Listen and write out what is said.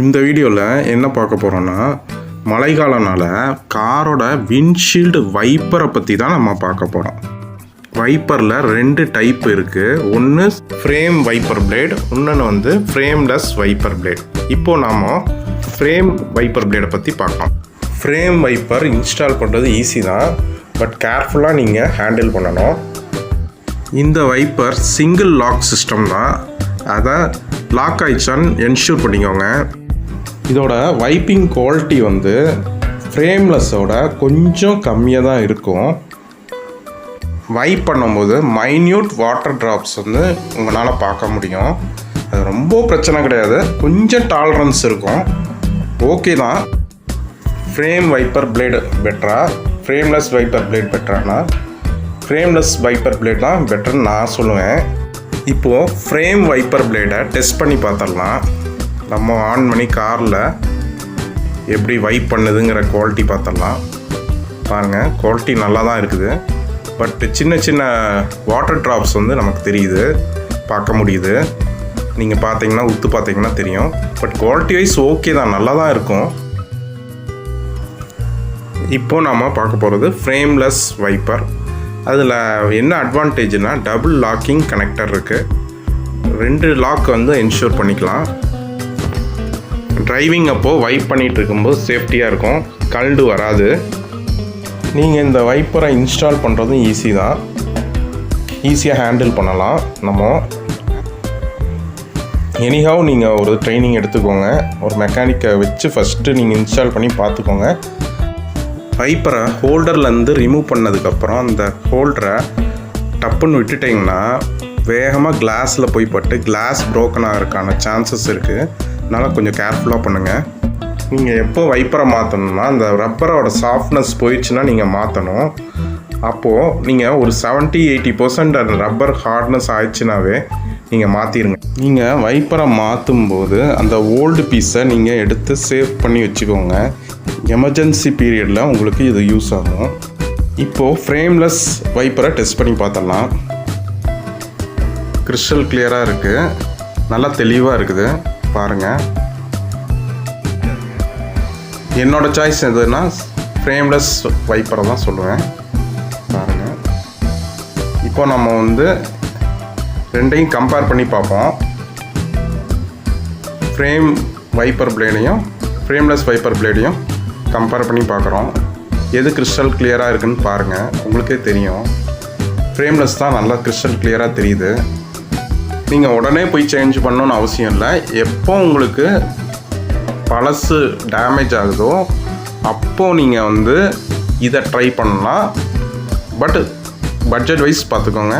இந்த வீடியோவில் என்ன பார்க்க போகிறோன்னா மழைக்காலனால காரோட விண்ட்ஷீல்டு வைப்பரை பற்றி தான் நம்ம பார்க்க போகிறோம் வைப்பரில் ரெண்டு டைப் இருக்குது ஒன்று ஃப்ரேம் வைப்பர் பிளேட் இன்னொன்று வந்து ஃப்ரேம்லெஸ் வைப்பர் பிளேட் இப்போது நாம் ஃப்ரேம் வைப்பர் பிளேடை பற்றி பார்க்கலாம். ஃப்ரேம் வைப்பர் இன்ஸ்டால் பண்ணுறது ஈஸி தான். பட் கேர்ஃபுல்லாக நீங்கள் ஹேண்டில் பண்ணணும். இந்த வைப்பர் சிங்கிள் லாக் சிஸ்டம் தான். அதை லாக் ஆயிடுச்சான்னு என்ஷூர் பண்ணிக்கோங்க. இதோட வைப்பிங் குவாலிட்டி வந்து ஃப்ரேம்லெஸ்ஸோட கொஞ்சம் கம்மியாக தான் இருக்கும். வைப் பண்ணும்போது மைன்யூட் வாட்டர் ட்ராப்ஸ் வந்து உங்களால் பார்க்க முடியும். அது ரொம்ப பிரச்சனை கிடையாது. கொஞ்சம் டாலரன்ஸ் இருக்கும். ஓகே தான். ஃப்ரேம் வைப்பர் பிளேடு பெட்டரா ஃப்ரேம்லெஸ் வைப்பர் பிளேட் பெட்டரானா ஃப்ரேம்லெஸ் வைப்பர் பிளேட் தான் பெட்டர்னு நான் சொல்லுவேன். இப்போது ஃப்ரேம் வைப்பர் பிளேடை டெஸ்ட் பண்ணி பார்த்துடலாம். நம்ம ஆன் பண்ணி காரில் எப்படி வைப் பண்ணுதுங்கிற குவாலிட்டி பார்த்துடலாம். பாருங்கள் குவாலிட்டி நல்லா தான் இருக்குது. பட் சின்ன சின்ன வாட்டர் ட்ராப்ஸ் வந்து நமக்கு தெரியுது பார்க்க முடியுது. நீங்கள் பார்த்தீங்கன்னா உத்து பார்த்தீங்கன்னா தெரியும். பட் குவாலிட்டி வைஸ் ஓகே தான் நல்லா தான் இருக்கும். இப்போ நாம் பார்க்க போகிறது ஃப்ரேம்லெஸ் வைப்பர் அதில் என்ன அட்வான்டேஜ்னால் டபுள் லாக்கிங் கனெக்டர் இருக்குது ரெண்டு லாக் வந்து என்ஷூர் பண்ணிக்கலாம். டிரைவிங் அப்போது வைப் பண்ணிகிட்டு இருக்கும்போது சேஃப்டியாக இருக்கும். கல்டு வராது. நீங்கள் இந்த வைப்பரை இன்ஸ்டால் பண்ணுறதும் ஈஸி தான். ஈஸியாக ஹேண்டில் பண்ணலாம். நம்ம எனிஹாவ் நீங்கள் ஒரு ட்ரைனிங் எடுத்துக்கோங்க. ஒரு மெக்கானிக்கை வச்சு ஃபஸ்ட்டு நீங்கள் இன்ஸ்டால் பண்ணி பார்த்துக்கோங்க. வைப்பரை ஹோல்டர்லேருந்து ரிமூவ் பண்ணதுக்கப்புறம் அந்த ஹோல்டரை டப்புன்னு விட்டுட்டிங்கன்னா வேகமாக கிளாஸில் போய் பட்டு கிளாஸ் ப்ரோக்கன் ஆகிறதுக்கான சான்சஸ் இருக்குது அதனால் கொஞ்சம் கேர்ஃபுல்லாக பண்ணுங்கள் நீங்கள் எப்போ வைப்பரை மாற்றணும்னா அந்த ரப்பரோட சாஃப்ட்னஸ் போயிடுச்சுன்னா நீங்கள் மாற்றணும் அப்போது நீங்கள் ஒரு 70 எயிட்டி பர்சன்ட் அந்த ரப்பர் ஹார்ட்னஸ் ஆயிடுச்சுனாவே நீங்கள் மாற்றிடுங்க நீங்கள் வைப்பரை மாற்றும் போது அந்த ஓல்டு பீஸை நீங்கள் எடுத்து சேவ் பண்ணி வச்சுக்கோங்க. எமர்ஜென்சி பீரியடில் உங்களுக்கு இது யூஸ் ஆகும். இப்போது ஃப்ரேம்லெஸ் வைப்பரை டெஸ்ட் பண்ணி பார்த்துடலாம் கிறிஸ்டல் கிளியராக இருக்குது நல்லா தெளிவாக இருக்குது. பாருங்கள் என்னோட சாய்ஸ் எதுனா ஃப்ரேம்லெஸ் வைப்பரை தான் சொல்லுவேன். பாருங்கள் இப்போ நம்ம வந்து ரெண்டையும் கம்பேர் பண்ணி பார்ப்போம். ஃப்ரேம் வைப்பர் பிளேடையும் ஃப்ரேம்லெஸ் வைப்பர் பிளேடையும் கம்பேர் பண்ணி பார்க்குறோம். எது கிறிஸ்டல் கிளியராக இருக்குன்னு பாருங்கள் உங்களுக்கே தெரியும். ஃப்ரேம்லெஸ் தான் நல்லா கிறிஸ்டல் கிளியராக தெரியுது. நீங்கள் உடனே போய் சேஞ்ச் பண்ணணும்னு அவசியம் இல்லை. எப்போ உங்களுக்கு பழசு டேமேஜ் ஆகுதோ அப்போது நீங்கள் வந்து இதை ட்ரை பண்ணலாம். பட் பட்ஜெட் வைஸ் பார்த்துக்கோங்க.